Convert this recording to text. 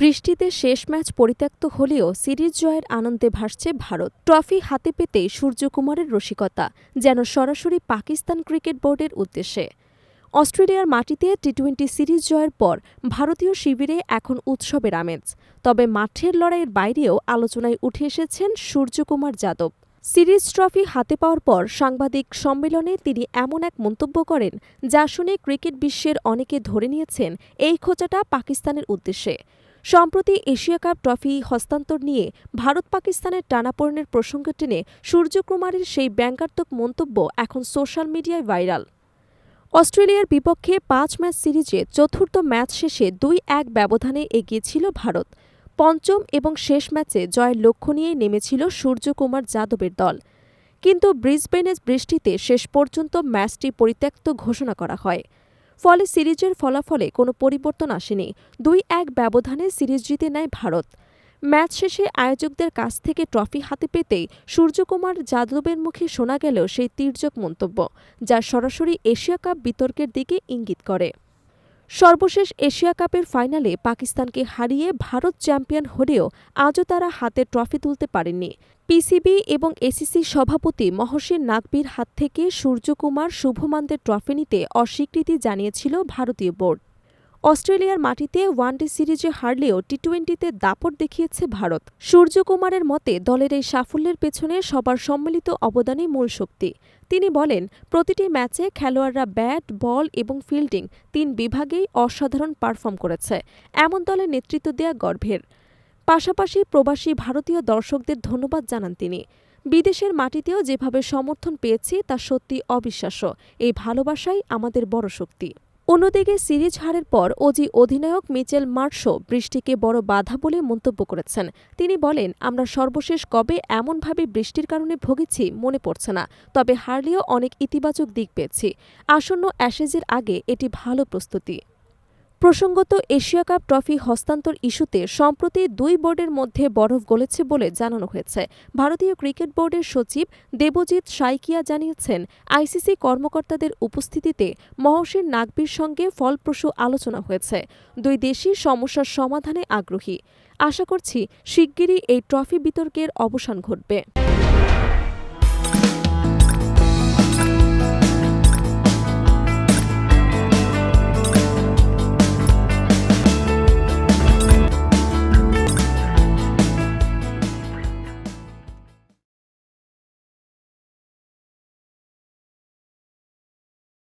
বৃষ্টিতে শেষ ম্যাচ পরিত্যক্ত হলেও সিরিজ জয়ের আনন্দে ভাসছে ভারত। ট্রফি হাতে পেতেই সূর্যকুমারের রসিকতা, যেন সরাসরি পাকিস্তান ক্রিকেট বোর্ডের উদ্দেশ্যে। অস্ট্রেলিয়ার মাটিতে টি টোয়েন্টি সিরিজ জয়ের পর ভারতীয় শিবিরে এখন উৎসবের আমেজ। তবে মাঠের লড়াইয়ের বাইরেও আলোচনায় উঠে এসেছেন সূর্যকুমার যাদব। সিরিজ ট্রফি হাতে পাওয়ার পর সাংবাদিক সম্মেলনে তিনি এমন এক মন্তব্য করেন, যা শুনে ক্রিকেট বিশ্বের অনেকে ধরে নিয়েছেন, এই খোঁচাটা পাকিস্তানের উদ্দেশ্যে। সম্প্রতি এশিয়া কাপ ট্রফি হস্তান্তর নিয়ে ভারত পাকিস্তানের টানাপোড়েনের প্রসঙ্গ টেনে সূর্যকুমারের সেই ব্যঙ্গাত্মক মন্তব্য এখন সোশ্যাল মিডিয়ায় ভাইরাল। অস্ট্রেলিয়ার বিপক্ষে পাঁচ ম্যাচ সিরিজে চতুর্থ ম্যাচ শেষে দুই এক ব্যবধানে এগিয়েছিল ভারত। পঞ্চম এবং শেষ ম্যাচে জয়ের লক্ষ্য নিয়ে নেমেছিল সূর্যকুমার যাদবের দল। কিন্তু ব্রিসবেনের বৃষ্টিতে শেষ পর্যন্ত ম্যাচটি পরিত্যক্ত ঘোষণা করা হয়। ফলে সিরিজের ফলাফলে কোনো পরিবর্তন আসেনি। দুই এক ব্যবধানে সিরিজ জিতে নেয় ভারত। ম্যাচ শেষে আয়োজকদের কাছ থেকে ট্রফি হাতে পেতেই সূর্যকুমার যাদবের মুখে শোনা গেল সেই তীর্যক মন্তব্য, যা সরাসরি এশিয়া কাপ বিতর্কের দিকে ইঙ্গিত করে। সর্বশেষ এশিয়া কাপের ফাইনালে পাকিস্তানকে হারিয়ে ভারত চ্যাম্পিয়ন হলেও আজও তারা হাতে ট্রফি তুলতে পারেননি। পিসিবি এবং এসিসি সভাপতি মহসিন নাকবির হাত থেকে সূর্যকুমার শুভমানদের ট্রফি নিতে অস্বীকৃতি জানিয়েছিল ভারতীয় বোর্ড। অস্ট্রেলিয়ার মাটিতে ওয়ানডে সিরিজে হারলেও টি টোয়েন্টিতে দাপট দেখিয়েছে ভারত। সূর্যকুমারের মতে, দলের এই সাফল্যের পেছনে সবার সম্মিলিত অবদানই মূল শক্তি। তিনি বলেন, প্রতিটি ম্যাচে খেলোয়াড়রা ব্যাট, বল এবং ফিল্ডিং তিন বিভাগেই অসাধারণ পারফর্ম করেছে। এমন দলের নেতৃত্ব দেয়া গর্ভের পাশাপাশি প্রবাসী ভারতীয় দর্শকদের ধন্যবাদ জানান তিনি। বিদেশের মাটিতেও যেভাবে সমর্থন পেয়েছি, তা সত্যি অবিশ্বাস্য। এই ভালোবাসাই আমাদের বড় শক্তি। অন্যদিকে সিরিজ হারের পর ওজি অধিনায়ক মিচেল মার্শো বৃষ্টিকে বড় বাধা বলে মন্তব্য করেছেন। তিনি বলেন, আমরা সর্বশেষ কবে এমনভাবে বৃষ্টির কারণে ভুগেছি মনে পড়ছে না, তবে হারলেও অনেক ইতিবাচক দিক পেয়েছি। আসন্ন অ্যাশেজের আগে এটি ভালো প্রস্তুতি। প্রসঙ্গত, এশিয়া কাপ ট্রফি হস্তান্তর ইস্যুতে সম্প্রতি দুই বোর্ডের মধ্যে বরফ গলেছে বলে জানানো হয়েছে। ভারতীয় ক্রিকেট বোর্ডের সচিব দেবজিৎ সাইকিয়া জানিয়েছেন, আইসিসি কর্মকর্তাদের উপস্থিতিতে মহসিন নাকবির সঙ্গে ফলপ্রসূ আলোচনা হয়েছে। দুই দেশই সমস্যার সমাধানে আগ্রহী। আশা করছি, শিগগিরই এই ট্রফি বিতর্কের অবসান ঘটবে।